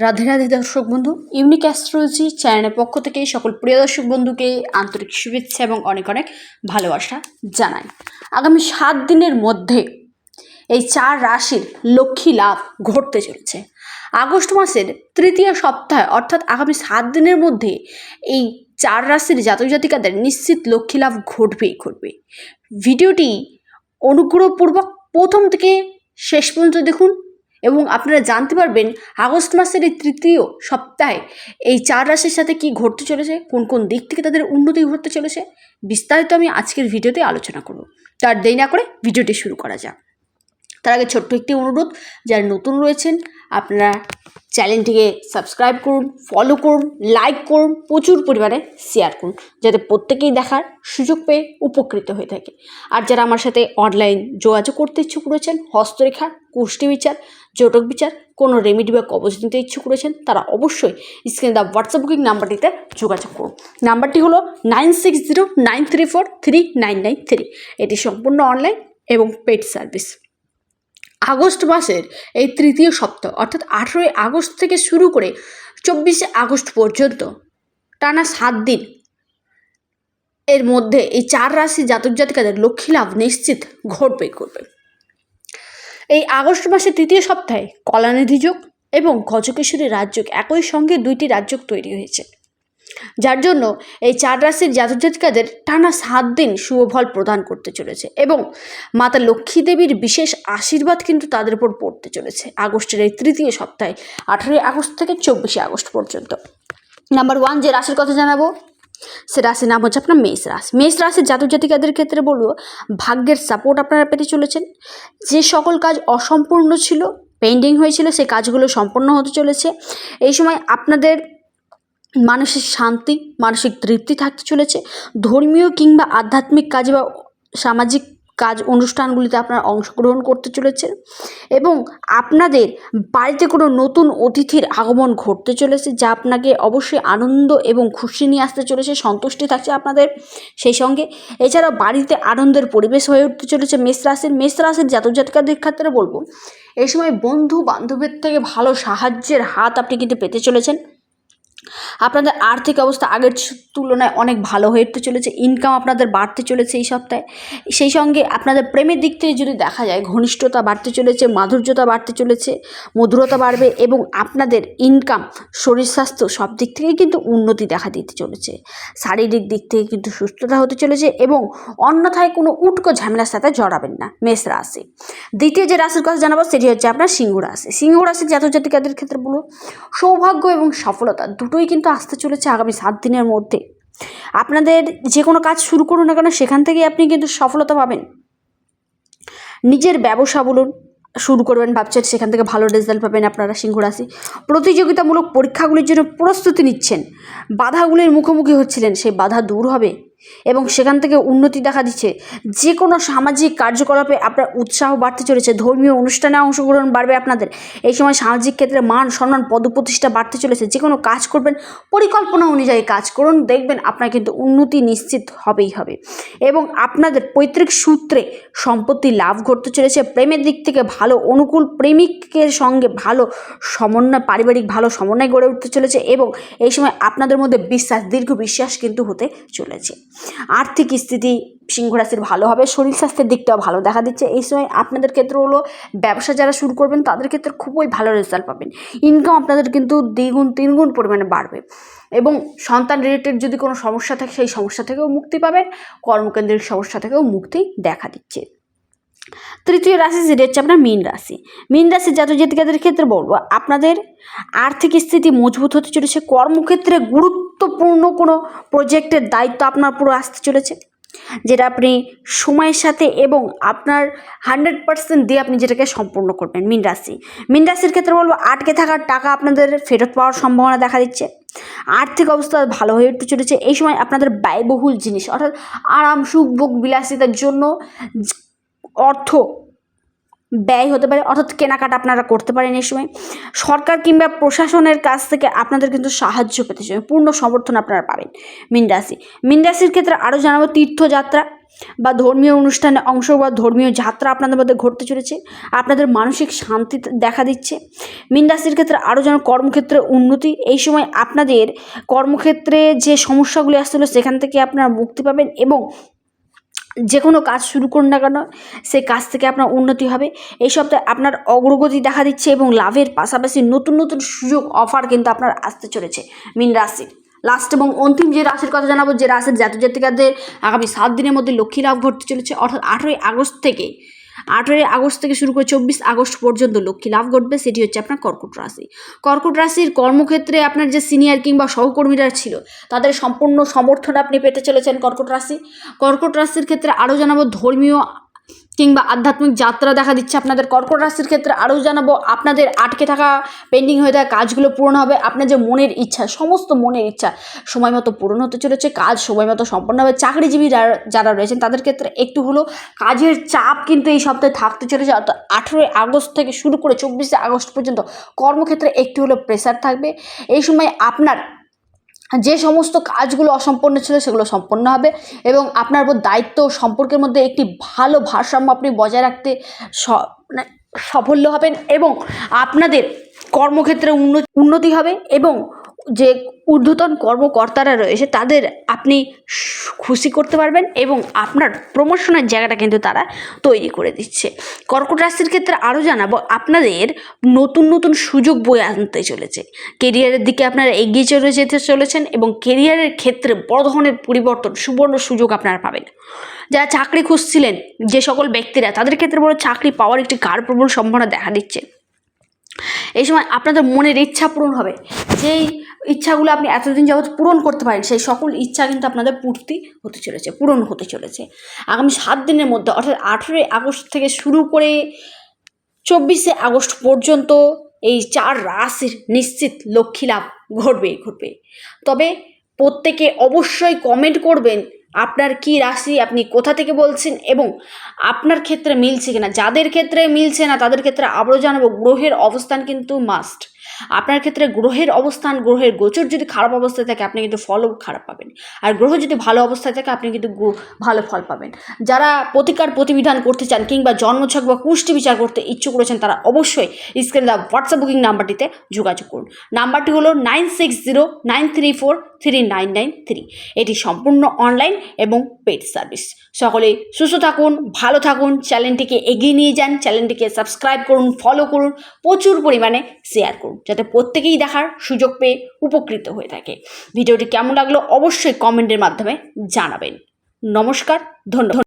রাধে রাধে দর্শক বন্ধু unique astrology চ্যানেলের পক্ষ থেকে সকল প্রিয় দর্শক বন্ধুকে আন্তরিক শুভেচ্ছা এবং অনেক অনেক ভালোবাসা জানাই। আগামী সাত দিনের মধ্যে এই চার রাশির লক্ষ্মী লাভ ঘটতে চলেছে। আগস্ট মাসের তৃতীয় সপ্তাহে, অর্থাৎ আগামী সাত দিনের মধ্যে এই চার রাশির জাতক জাতিকাদের নিশ্চিত লক্ষ্মী লাভ ঘটবেই ঘটবে ভিডিওটি অনুগ্রহপূর্বক প্রথম থেকে শেষ পর্যন্ত দেখুন এবং আপনারা জানতে পারবেন আগস্ট মাসের এই তৃতীয় সপ্তাহে এই চার রাশির সাথে কি ঘটতে চলেছে, কোন কোন দিক থেকে তাদের উন্নতি ঘটতে চলেছে, বিস্তারিত আমি আজকের ভিডিওতে আলোচনা করব। তার দেরি না করে ভিডিওটি শুরু করা যাক। তার আগে ছোট্ট একটি অনুরোধ, যারা নতুন রয়েছেন, আপনারা চ্যানেলটিকে সাবস্ক্রাইব করুন ফলো করুন লাইক করুন, প্রচুর পরিমাণে শেয়ার করুন, যাতে প্রত্যেকেই দেখার সুযোগ পেয়ে উপকৃত হয়ে থাকে। আর যারা আমার সাথে অনলাইন যোগাযোগ করতে ইচ্ছুক রয়েছেন, হস্তরেখা, কুষ্টি বিচার, জটক বিচার, কোনো রেমিডি বা কবচ নিতে ইচ্ছুক রয়েছেন, তারা অবশ্যই স্ক্রিনে দেওয়া হোয়াটসঅ্যাপ বুকিং নাম্বারটিতে যোগাযোগ করুন। নাম্বারটি হলো nine six zero nine three four three nine nine three এটি সম্পূর্ণ অনলাইন এবং পেড সার্ভিস আগস্ট মাসের এই তৃতীয় সপ্তাহ, অর্থাৎ আঠেরোই আগস্ট থেকে শুরু করে চব্বিশে আগস্ট পর্যন্ত, টানা সাত দিন, এর মধ্যে এই চার রাশি জাতক জাতিকাদের লক্ষ্মী লাভ নিশ্চিত ঘটবে ঘটবে এই আগস্ট মাসের তৃতীয় সপ্তাহে কলানিধি যোগ এবং গজকেশ্বরী রাজযোগ একই সঙ্গে দুইটি রাজযোগ তৈরি হয়েছে। যার জন্য এই চার রাশির জাতক জাতিকাদের টানা সাত দিন শুভ ফল প্রদান করতে চলেছে এবং মাতা লক্ষ্মী দেবীর বিশেষ আশীর্বাদ কিন্তু তাদের উপর পড়তে চলেছে আগস্টের এই তৃতীয় সপ্তাহে, আঠেরোই আগস্ট থেকে চব্বিশে আগস্ট পর্যন্ত। নাম্বার ওয়ান যে রাশির কথা জানাব, সে রাশির নাম হচ্ছে আপনার মেষ রাশি। মেষ রাশির জাতক জাতিকাদের ক্ষেত্রে বলব, ভাগ্যের সাপোর্ট আপনারা পেতে চলেছেন। যে সকল কাজ অসম্পূর্ণ ছিল পেন্ডিং হয়েছিল সেই কাজগুলো সম্পন্ন হতে চলেছে। এই সময় আপনাদের মানসিক শান্তি, মানসিক তৃপ্তি থাকতে চলেছে। ধর্মীয় কিংবা আধ্যাত্মিক কাজ বা সামাজিক কাজ অনুষ্ঠানগুলিতে আপনারা অংশগ্রহণ করতে চলেছেন এবং আপনাদের বাড়িতে কোনো নতুন অতিথির আগমন ঘটতে চলেছে যা আপনাকে অবশ্যই আনন্দ এবং খুশি নিয়ে আসতে চলেছে, সন্তুষ্টি থাকছে আপনাদের সেই সঙ্গে। এছাড়াও বাড়িতে আনন্দের পরিবেশ হয়ে উঠতে চলেছে মেষ রাশির। মেষ রাশির ক্ষেত্রে বলব, এই সময় বন্ধু বান্ধবের থেকে ভালো সাহায্যের হাত আপনি কিন্তু পেতে চলেছেন। আপনাদের আর্থিক অবস্থা আগের তুলনায় অনেক ভালো হয়ে চলেছে ইনকাম আপনাদের বাড়তে চলেছে এই সপ্তাহে। সেই সঙ্গে আপনাদের প্রেমের দিক থেকে যদি দেখা যায়, ঘনিষ্ঠতা বাড়তে চলেছে, মাধুর্যতা বাড়তে চলেছে, মধুরতা বাড়বে এবং আপনাদের ইনকাম শরীর স্বাস্থ্য সব দিক থেকেই কিন্তু উন্নতি দেখা দিতে চলেছে। শারীরিক দিক থেকে কিন্তু সুস্থতা হতে চলেছে এবং অন্যথায় কোনো উটকো ঝামেলার সাথে জড়াবেন না, মেষ রাশি। দ্বিতীয় যে রাশির কথা জানাব সেটি হচ্ছে আপনার সিংহ রাশি। সিংহ রাশির জাতক জাতিকাদের ক্ষেত্রে বলুন সৌভাগ্য এবং সফলতা দুটোই কিন্তু আসতে চলেছে আগামী সাত দিনের মধ্যে। আপনাদের যে কোনো কাজ শুরু করুন না কেন, সেখান থেকেই আপনি কিন্তু সফলতা পাবেন। নিজের ব্যবসা বলুন, শুরু করবেন, ভাবছেন সেখান থেকে ভালো রেজাল্ট পাবেন আপনারা সিংহ রাশি। প্রতিযোগিতামূলক পরীক্ষাগুলির জন্য প্রস্তুতি নিচ্ছেন। বাধাগুলির মুখোমুখি হচ্ছিলেন, সেই বাধা দূর হবে। এবং সেখান থেকে উন্নতি দেখা দিচ্ছে। যে কোনো সামাজিক কার্যকলাপে আপনার উৎসাহ বাড়তে চলেছে, ধর্মীয় অনুষ্ঠানে অংশগ্রহণ বাড়বে আপনাদের। এই সময় সামাজিক ক্ষেত্রে মান, সম্মান, পদপ্রতিষ্ঠা বাড়তে চলেছে। যে কোনো কাজ করবেন, পরিকল্পনা অনুযায়ী কাজ করুন, দেখবেন আপনার কিন্তু উন্নতি নিশ্চিত হবেই হবে। এবং আপনাদের পৈতৃক সূত্রে সম্পত্তি লাভ ঘটতে চলেছে। প্রেমের দিক থেকে ভালো অনুকূল প্রেমিকের সঙ্গে ভালো সমন্বয়, পারিবারিক ভালো সমন্বয় গড়ে উঠতে চলেছে এবং এই সময় আপনাদের মধ্যে বিশ্বাস, দীর্ঘ বিশ্বাস কিন্তু হতে চলেছে। আর্থিক স্থিতি সিংহ রাশির ভালো হবে, শরীর স্বাস্থ্যের দিকটাও ভালো দেখা দিচ্ছে। এই সময় আপনাদের ক্ষেত্রে হলো ব্যবসা যারা শুরু করবেন, তাদের ক্ষেত্রে খুবই ভালো রেজাল্ট পাবেন। ইনকাম আপনাদের কিন্তু দ্বিগুণ, তিনগুণ পরিমাণে বাড়বে এবং সন্তান রিলেটেড যদি কোনো সমস্যা থাকে, সেই সমস্যা থেকেও মুক্তি পাবেন, কর্মকেন্দ্রিক সমস্যা থেকেও মুক্তি দেখা দিচ্ছে। তৃতীয় রাশি সেটা হচ্ছে আপনার মীন রাশি। মীন রাশির জাতক জাতিকাদের ক্ষেত্রে বলব, আপনাদের আর্থিক স্থিতি মজবুত হতে চলেছে, কর্মক্ষেত্রে গুরুত্বপূর্ণ কোনো প্রজেক্টের দায়িত্ব আপনার পুরো আসতে চলেছে, যেটা আপনি সময়ের সাথে এবং আপনার হান্ড্রেড পার্সেন্ট দিয়ে আপনি যেটাকে সম্পূর্ণ করবেন, মীন রাশি। মীন রাশির ক্ষেত্রে বলব, আটকে থাকার টাকা আপনাদের ফেরত পাওয়ার সম্ভাবনা দেখা দিচ্ছে, আর্থিক অবস্থা ভালো হয়ে উঠতে চলেছে, এই সময় আপনাদের ব্যয়বহুল জিনিস, অর্থাৎ আরাম, সুখ, ভোগ, বিলাসিতার জন্য অর্থ ব্যয় হতে পারে, অর্থাৎ কেনাকাটা আপনারা করতে পারেন এই সময়। সরকার কিংবা প্রশাসনের কাছ থেকে আপনাদের কিন্তু সাহায্য পেতে চাই, পূর্ণ সমর্থন আপনারা পাবেন মিন রাশি। মিন রাশির ক্ষেত্রে আরও জানাব, তীর্থযাত্রা বা ধর্মীয় অনুষ্ঠানে অংশ বা ধর্মীয় যাত্রা আপনাদের মধ্যে ঘটতে চলেছে, আপনাদের মানসিক শান্তি দেখা দিচ্ছে। মিন রাশির ক্ষেত্রে আরও যেন কর্মক্ষেত্রে উন্নতি, এই সময় আপনাদের কর্মক্ষেত্রে যে সমস্যাগুলি আসছিল সেখান থেকে আপনারা মুক্তি পাবেন এবং যে কোনো কাজ শুরু করুন না কেন সেই কাজ থেকে আপনার উন্নতি হবে। এই সপ্তাহে আপনার অগ্রগতি দেখা দিচ্ছে এবং লাভের পাশাপাশি নতুন নতুন সুযোগ অফার কিন্তু আপনার আসতে চলেছে মিন রাশির। লাস্ট এবং অন্তিম যে রাশির কথা জানাব, যে রাশির জাতক জাতিকাদের আগামী সাত দিনের মধ্যে লক্ষ্মী লাভ ঘটতে চলেছে। অর্থাৎ আঠেরোই আগস্ট থেকে আঠেরোই আগস্ট থেকে শুরু করে চব্বিশ আগস্ট পর্যন্ত লক্ষ্মী লাভ ঘটবে, সেটি হচ্ছে আপনার কর্কট রাশি। কর্কট রাশির কর্মক্ষেত্রে আপনার যে সিনিয়র কিংবা সহকর্মীরা ছিল, তাদের সম্পূর্ণ সমর্থন আপনি পেতে চলেছেন কর্কট রাশি। কর্কট রাশির ক্ষেত্রে আরও জানাব ধর্মীয় কিংবা আধ্যাত্মিক যাত্রা দেখা দিচ্ছে আপনাদের। কর্কট রাশির ক্ষেত্রে আরও জানাব, আপনাদের আটকে থাকা পেন্ডিং হয়ে থাকা কাজগুলো পূরণ হবে। আপনার যে মনের ইচ্ছা, সমস্ত মনের ইচ্ছা সময় মতো পূরণ হতে চলেছে, কাজ সময় মতো সম্পন্ন হবে। চাকরিজীবী যারা রয়েছেন, তাদের ক্ষেত্রে একটু হলেও কাজের চাপ কিন্তু এই সপ্তাহে থাকতে চলেছে। অর্থাৎ আঠেরোই আগস্ট থেকে শুরু করে চব্বিশে আগস্ট পর্যন্ত কর্মক্ষেত্রে একটু হলেও প্রেসার থাকবে। এই সময় আপনার যে সমস্ত কাজগুলো অসম্পূর্ণ ছিল সেগুলো সম্পন্ন হবে এবং আপনার উপর দায়িত্ব সম্পর্কের মধ্যে একটি ভালো ভারসাম্য আপনি বজায় রাখতে মানে সাফল্য হবেন এবং আপনাদের কর্মক্ষেত্রে উন্ন- উন্নতি হবে এবং যে ঊর্ধ্বতন কর্মকর্তারা রয়েছে, তাদের আপনি খুশি করতে পারবেন এবং আপনার প্রমোশনের জায়গাটা কিন্তু তারা তৈরি করে দিচ্ছে। কর্কট রাশির ক্ষেত্রে আরও জানাব, আপনাদের নতুন নতুন সুযোগ বয়ে আনতে চলেছে। কেরিয়ারের দিকে আপনারা এগিয়ে চলে যেতে চলেছেন এবং কেরিয়ারের ক্ষেত্রে বড় ধরনের পরিবর্তন, সুবর্ণ সুযোগ আপনারা পাবেন। যারা চাকরি খুঁজছিলেন, যে সকল ব্যক্তিরা, তাদের ক্ষেত্রে বড় চাকরি পাওয়ার একটি কার প্রবল সম্ভাবনা দেখা দিচ্ছে। এই সময় আপনাদের মনের ইচ্ছা পূরণ হবে। যেই ইচ্ছাগুলো আপনি এতদিন যাবৎ পূরণ করতে পারেন, সেই সকল ইচ্ছা কিন্তু আপনাদের পূর্তি হতে চলেছে, পূরণ হতে চলেছে। আগামী সাত দিনের মধ্যে, অর্থাৎ আঠেরোই আগস্ট থেকে শুরু করে চব্বিশে আগস্ট পর্যন্ত এই চার রাশির নিশ্চিত লক্ষ্মী লাভ ঘটবে ঘটবে। তবে প্রত্যেকে অবশ্যই কমেন্ট করবেন, আপনার কি রাশি আপনি কোথা থেকে বলছেন এবং আপনার ক্ষেত্রে মিলছে কিনা। যাদের ক্ষেত্রে মিলছে না, তাদের ক্ষেত্রে আবারও জানাব, গ্রহের অবস্থান কিন্তু মাস্ট আপনার ক্ষেত্রে গ্রহের অবস্থান, গ্রহের গোচর যদি খারাপ অবস্থায় থাকে, আপনি কিন্তু ফলও খারাপ পাবেন। আর গ্রহ যদি ভালো অবস্থায় থাকে, আপনি কিন্তু ভালো ফল পাবেন। যারা প্রতিকার প্রতিবিধান করতে চান কিংবা জন্মছক বা কুষ্টি বিচার করতে ইচ্ছুক রয়েছেন, তারা অবশ্যই স্ক্রিনে দেওয়া হোয়াটসঅ্যাপ বুকিং নাম্বারটিতে যোগাযোগ করুন। নাম্বারটি হলো nine six zero, nine three four, three nine nine three. এটি সম্পূর্ণ অনলাইন এবং পেড সার্ভিস। সকলে সুস্থ থাকুন, ভালো থাকুন, চ্যানেলটিকে এগিয়ে নিয়ে যান, চ্যানেলটিকে সাবস্ক্রাইব করুন, ফলো করুন, প্রচুর পরিমাণে শেয়ার করুন। যাতে প্রত্যেকেই দেখার সুযোগ পেয়ে উপকৃত হয়ে থাকে। ভিডিওটি কেমন লাগল অবশ্যই কমেন্টের মাধ্যমে জানাবেন। নমস্কার, ধন্যবাদ।